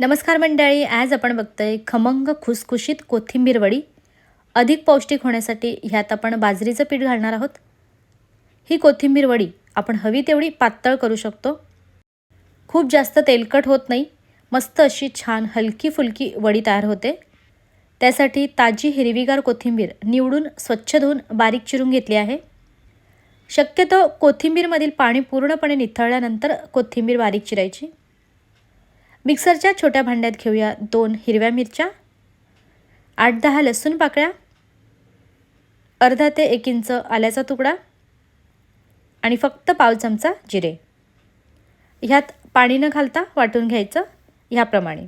नमस्कार मंडळी आज आपण बघतोय खमंग खुसखुशीत कोथिंबीर वडी. अधिक पौष्टिक होण्यासाठी ह्यात आपण बाजरीचं पीठ घालणार आहोत. ही कोथिंबीर वडी आपण हवी तेवढी पातळ करू शकतो. खूप जास्त तेलकट होत नाही मस्त अशी छान हलकी फुलकी वडी तयार होते. त्यासाठी ताजी हिरवीगार कोथिंबीर निवडून स्वच्छ धुवून बारीक चिरून घेतली आहे. शक्यतो कोथिंबीरमधील पाणी पूर्णपणे निथळल्यानंतर कोथिंबीर बारीक चिरायची. मिक्सरच्या छोट्या भांड्यात घेऊया दोन हिरव्या मिरच्या आठ दहा लसूण पाकळ्या अर्धा ते एक इंच आल्याचा तुकडा आणि फक्त पाव चमचा जिरे. ह्यात पाणी न घालता वाटून घ्यायचं ह्याप्रमाणे.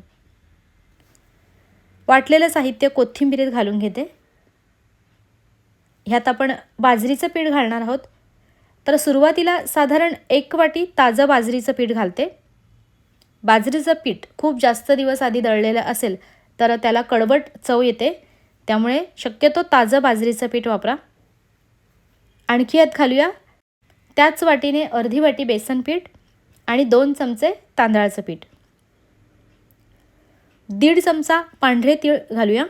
वाटलेलं साहित्य कोथिंबिरीत घालून घेते. ह्यात आपण बाजरीचं पीठ घालणार आहोत. तर सुरुवातीला साधारण एक वाटी ताजं बाजरीचं पीठ घालते. बाजरीचं पीठ खूप जास्त दिवस आधी दळलेलं असेल तर त्याला कडवट चव येते. त्यामुळे शक्यतो ताजं बाजरीचं पीठ वापरा. आणखी यात घालूया त्याच वाटीने अर्धी वाटी बेसन पीठ आणि दोन चमचे तांदळाचं पीठ. दीड चमचा पांढरे तीळ घालूया.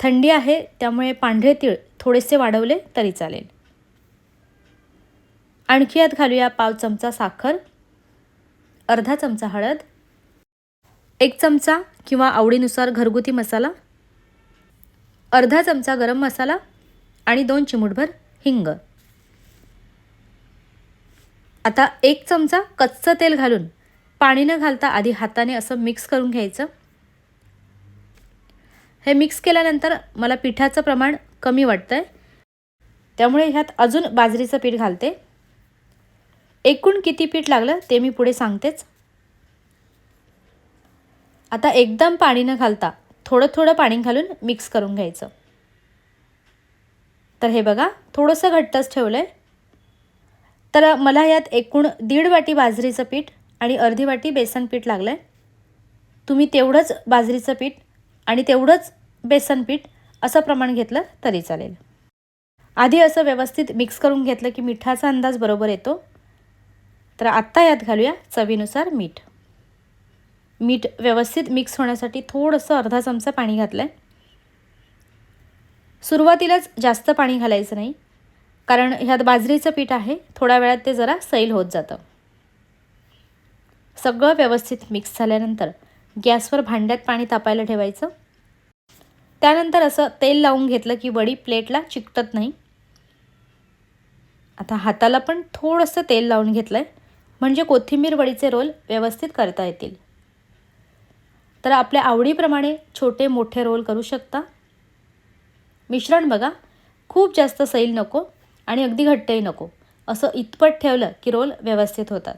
थंडी आहे त्यामुळे पांढरे तीळ थोडेसे वाढवले तरी चालेल. आणखी यात घालूया पाव चमचा साखर. अर्धा चमचा हळद एक चमचा किंवा आवडीनुसार घरगुती मसाला अर्धा चमचा गरम मसाला आणि दोन चिमूटभर हिंग. आता एक चमचा कच्चं तेल घालून पाणी न घालता आधी हाताने असं मिक्स करून घ्यायचं. हे मिक्स केल्यानंतर मला पिठाचं प्रमाण कमी वाटतं आहे त्यामुळे ह्यात अजून बाजरीचं पीठ घालते. एकूण किती पीठ लागलं ते मी पुढे सांगतेच. आता एकदम पाणी न घालता थोडं थोडं पाणी घालून मिक्स करून घ्यायचं. तर हे बघा थोडंसं घट्टच ठेवलं आहे तर मला यात एकूण दीड वाटी बाजरीचं पीठ आणि अर्धी वाटी बेसन पीठ लागलं आहे तुम्ही तेवढंच बाजरीचं पीठ आणि तेवढंच बेसन पीठ असं प्रमाण घेतलं तरी चालेल. आधी असं व्यवस्थित मिक्स करून घेतलं की मिठाचा अंदाज बरोबर येतो. तर आत्ता यात घालूया चवीनुसार मीठ. मीठ व्यवस्थित मिक्स होण्यासाठी थोडंसं अर्धा चमचा पाणी घातलं आहे सुरुवातीलाच जास्त पाणी घालायचं नाही कारण ह्यात बाजरीचं पीठ आहे थोड्या वेळात ते जरा सैल होत जातं. सगळं व्यवस्थित मिक्स झाल्यानंतर गॅसवर भांड्यात पाणी तापायला ठेवायचं. त्यानंतर असं तेल लावून घेतलं की वडी प्लेटला चिकटत नाही. आता हाताला पण थोडंसं तेल लावून घेतलं आहे म्हणजे कोथिंबीर वडीचे रोल व्यवस्थित करता येतील. तर आपल्या आवडीप्रमाणे छोटे मोठे रोल करू शकता. मिश्रण बघा खूप जास्त सैल नको आणि अगदी घट्टही नको. असं इतपत ठेवलं की रोल व्यवस्थित होतात.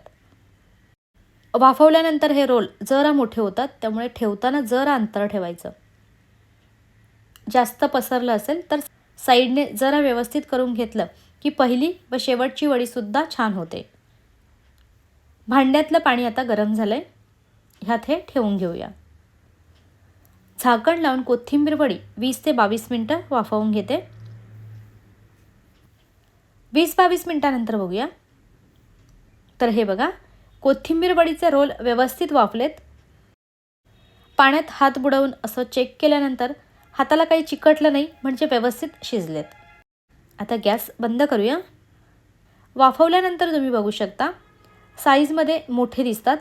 वाफवल्यानंतर हे रोल जरा मोठे होतात त्यामुळे ठेवताना जरा अंतर ठेवायचं. जास्त पसरलं असेल तर साईडने जरा व्यवस्थित करून घेतलं की पहिली व शेवटची वडीसुद्धा छान होते. भांड्यातलं पाणी आता गरम झालं आहे ह्यात हे ठेवून घेऊया. झाकण लावून कोथिंबीर वडी वीस ते बावीस मिनटं वाफवून घेते. वीस बावीस मिनटानंतर बघूया. तर हे बघा कोथिंबीर वडीचे रोल व्यवस्थित वाफलेत. पाण्यात हात बुडवून असं चेक केल्यानंतर हाताला काही चिकटलं नाही म्हणजे व्यवस्थित शिजलेत. आता गॅस बंद करूया. वाफवल्यानंतर तुम्ही बघू शकता साईजमध्ये मोठे दिसतात.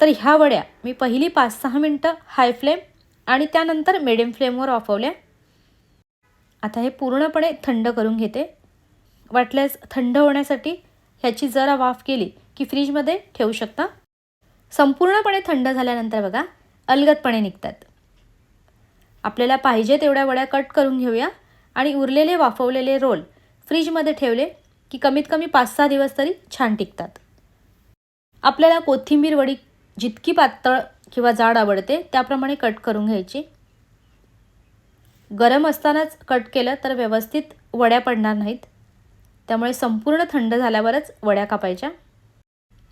तर ह्या वड्या मी पहिली पाच सहा मिनटं हाय फ्लेम आणि त्यानंतर मिडियम फ्लेमवर वाफवल्या. आता हे पूर्णपणे थंड करून घेते. वाटल्यास थंड होण्यासाठी ह्याची जरा वाफ केली की फ्रीजमध्ये ठेवू शकता. संपूर्णपणे थंड झाल्यानंतर बघा अलगदपणे निघतात. आपल्याला पाहिजे तेवढ्या वड्या कट करून घेऊया आणि उरलेले वाफवलेले रोल फ्रीजमध्ये ठेवले की कमीत कमी पाच सहा दिवस तरी छान टिकतात. आपल्याला कोथिंबीर वडी जितकी पातळ किंवा जाड आवडते त्याप्रमाणे कट करून घ्यायची. गरम असतानाच कट केलं तर व्यवस्थित वड्या पडणार नाहीत. त्यामुळे संपूर्ण थंड झाल्यावरच वड्या कापायच्या.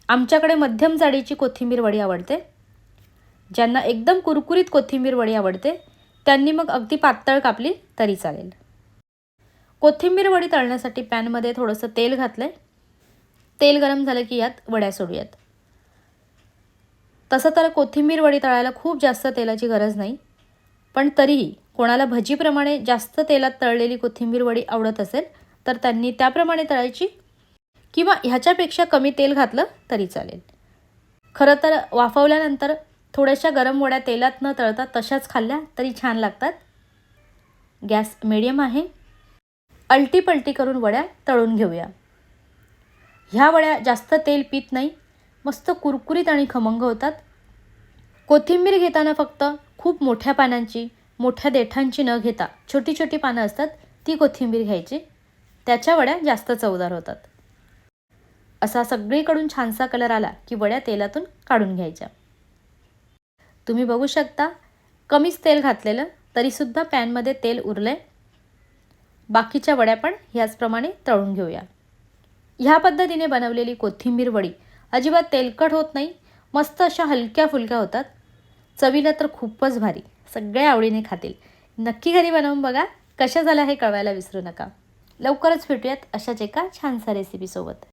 आमच्याकडे मध्यम जाडीची कोथिंबीर वडी आवडते. ज्यांना एकदम कुरकुरीत कोथिंबीर वडी आवडते त्यांनी मग अगदी पातळ कापली तरी चालेल. कोथिंबीर वडी तळण्यासाठी पॅनमध्ये थोडंसं तेल घातलं आहे तेल गरम झालं की यात वड्या सोडूयात. तसं तर कोथिंबीर वडी तळायला खूप जास्त तेलाची गरज नाही पण तरीही कोणाला भजीप्रमाणे जास्त तेलात तळलेली कोथिंबीर वडी आवडत असेल तर त्यांनी त्याप्रमाणे तळायची किंवा ह्याच्यापेक्षा कमी तेल घातलं तरी चालेल. खरं तर वाफवल्यानंतर थोड्याशा गरम वड्या तेलात न तळता तशाच खाल्ल्या तरी छान लागतात. गॅस मिडियम आहे. अलटी पलटी करून वड्या तळून घेऊया. ह्या वड्या जास्त तेल पित नाही. मस्त कुरकुरीत आणि खमंग होतात. कोथिंबीर घेताना फक्त खूप मोठ्या पानांची मोठ्या देठांची न घेता छोटी छोटी पानं असतात ती कोथिंबीर घ्यायची. त्याच्या वड्या जास्त चवदार होतात. असा सगळीकडून छानसा कलर आला की वड्या तेलातून काढून घ्यायच्या. तुम्ही बघू शकता कमीच तेल घातलेलं तरीसुद्धा पॅनमध्ये तेल उरलं आहे बाकीच्या वड्या पण ह्याचप्रमाणे तळून घेऊया. ह्या पद्धतीने बनवलेली कोथिंबीर वडी अजिबात तेलकट होत नाही मस्त अशा हलक्या फुलक्या होतात. चवीला तर खूपच भारी. सगळे आवडीने खातील. नक्की घरी बनवून बघा. कशा झाला हे कळवायला विसरू नका. लवकरच भेटूयात अशाच एका छानसा रेसिपीसोबत